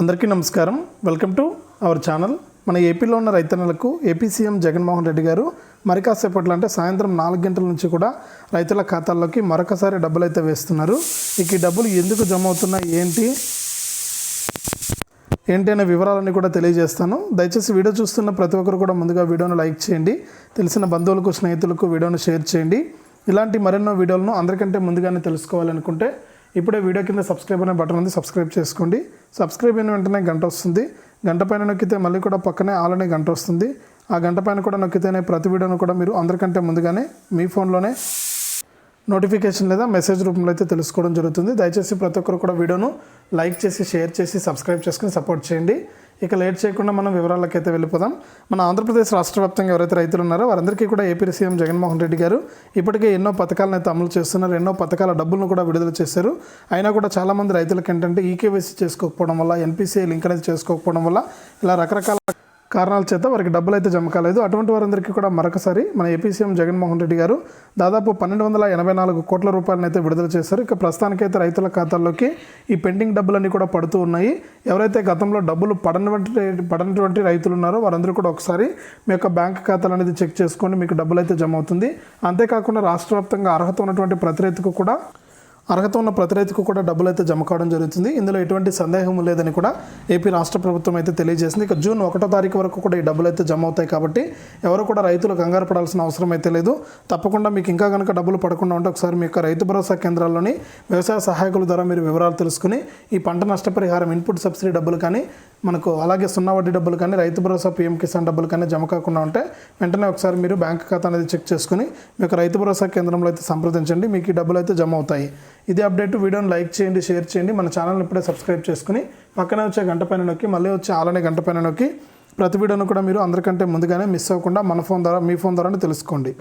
అందరికీ నమస్కారం. Welcome to our channel మన ఏపీలో ఉన్న రైతన్నలకు ఏపీ సీఎం జగన్మోహన్ రెడ్డి గారు మరి కాసేపట్లో అంటే సాయంత్రం నాలుగు గంటల నుంచి కూడా రైతుల ఖాతాల్లోకి మరొకసారి డబ్బులు అయితే వేస్తున్నారు. ఇక ఈ డబ్బులు ఎందుకు జమ అవుతున్నాయి? ఏంటి? ఏంటి అనే వివరాలన్నీ కూడా తెలియజేస్తాను. దయచేసి వీడియో చూస్తున్న ప్రతి ఒక్కరు కూడా ముందుగా వీడియోను లైక్ చేయండి. తెలిసిన బంధువులకు స్నేహితులకు వీడియోను షేర్ చేయండి. ఇలాంటి మరెన్నో వీడియోలను అందరికంటే ముందుగానే తెలుసుకోవాలనుకుంటే ఇప్పుడే వీడియో కింద సబ్స్క్రైబ్ అనే బటన్ ఉంది సబ్స్క్రైబ్ చేసుకోండి. సబ్స్క్రైబ్ అయిన వెంటనే గంట వస్తుంది. గంట పైన నొక్కితే మళ్ళీ కూడా పక్కనే ఆల్ గంట వస్తుంది. ఆ గంట పైన కూడా నొక్కితేనే ప్రతి వీడియోను కూడా మీరు అందరికంటే ముందుగానే మీ ఫోన్లోనే నోటిఫికేషన్ లేదా మెసేజ్ రూపంలో అయితే తెలుసుకోవడం జరుగుతుంది. దయచేసి ప్రతి ఒక్కరు కూడా వీడియోను లైక్ చేసి షేర్ చేసి సబ్స్క్రైబ్ చేసుకుని సపోర్ట్ చేయండి. ఇక లేట్ చేయకుండా మనం వివరాలకైతే వెళ్ళిపోదాం. మన ఆంధ్రప్రదేశ్ రాష్ట్ర వ్యాప్తంగా ఎవరైతే రైతులు ఉన్నారో వారందరికీ కూడా ఏపీ సీఎం జగన్మోహన్ రెడ్డి గారు ఇప్పటికే ఎన్నో పథకాలను అయితే అమలు చేస్తున్నారు. ఎన్నో పథకాల డబ్బులను కూడా విడుదల చేశారు. అయినా కూడా చాలామంది రైతులకు ఏంటంటే ఈకేవైసీ చేసుకోకపోవడం వల్ల ఎన్పిసిఐ లింక్ అనేది చేసుకోకపోవడం వల్ల ఇలా రకరకాల కారణాల చేత వారికి డబ్బులు అయితే జమ కాలేదు. అటువంటి వారందరికీ కూడా మరొకసారి మన ఏపీ సీఎం జగన్మోహన్ రెడ్డి గారు దాదాపు పన్నెండు వందల ఎనభై నాలుగు కోట్ల రూపాయలను అయితే విడుదల చేశారు. ఇక ప్రస్తుతానికైతే రైతుల ఖాతాల్లోకి ఈ పెండింగ్ డబ్బులన్నీ కూడా పడుతూ ఉన్నాయి. ఎవరైతే గతంలో డబ్బులు పడనటువంటి పడనటువంటి రైతులు ఉన్నారో వారందరూ కూడా ఒకసారి మీ యొక్క బ్యాంక్ ఖాతాలు అనేది చెక్ చేసుకోండి మీకు డబ్బులు అయితే జమ అవుతుంది. అంతేకాకుండా రాష్ట్ర వ్యాప్తంగా అర్హత ఉన్నటువంటి ప్రతి రైతుకు కూడా అర్హత ఉన్న ప్రతి రైతుకు కూడా డబ్బులు అయితే జమ కావడం జరుగుతుంది. ఇందులో ఎటువంటి సందేహం లేదని కూడా ఏపీ రాష్ట్ర ప్రభుత్వం అయితే తెలియజేసింది. ఇక జూన్ ఒకటో తారీఖు వరకు కూడా ఈ డబ్బులు అయితే జమ అవుతాయి కాబట్టి ఎవరు కూడా రైతులు కంగారు పడాల్సిన అవసరం అయితే లేదు. తప్పకుండా మీకు ఇంకా కనుక డబ్బులు పడకుండా ఉంటే ఒకసారి మీ యొక్క రైతు భరోసా కేంద్రాల్లోని వ్యవసాయ సహాయకుల ద్వారా మీరు వివరాలు తెలుసుకుని ఈ పంట నష్టపరిహారం ఇన్పుట్ సబ్సిడీ డబ్బులు కానీ మనకు అలాగే సున్నా వడ్డీ డబ్బులు కానీ రైతు భరోసా పీఎం కిసాన్ డబ్బులు కానీ జమ కాకుండా ఉంటే వెంటనే ఒకసారి మీరు బ్యాంక్ ఖాతా అనేది చెక్ చేసుకుని మీకు యొక్క రైతు భరోసా కేంద్రంలో అయితే సంప్రదించండి. మీకు ఈ డబ్బులు అయితే జమ అవుతాయి. ఇది అప్డేట్. వీడియోని లైక్ చేయండి షేర్ చేయండి. మన ఛానల్ని ఇప్పుడే సబ్స్క్రైబ్ చేసుకుని పక్కనే వచ్చే గంట పైన నొక్కి మళ్ళీ వచ్చే ఆలనే గంట పైన నొక్కి ప్రతి వీడియోను కూడా మీరు అందరికంటే ముందుగానే మిస్ అవ్వకుండా మన ఫోన్ ద్వారా మీ ఫోన్ ద్వారానే తెలుసుకోండి.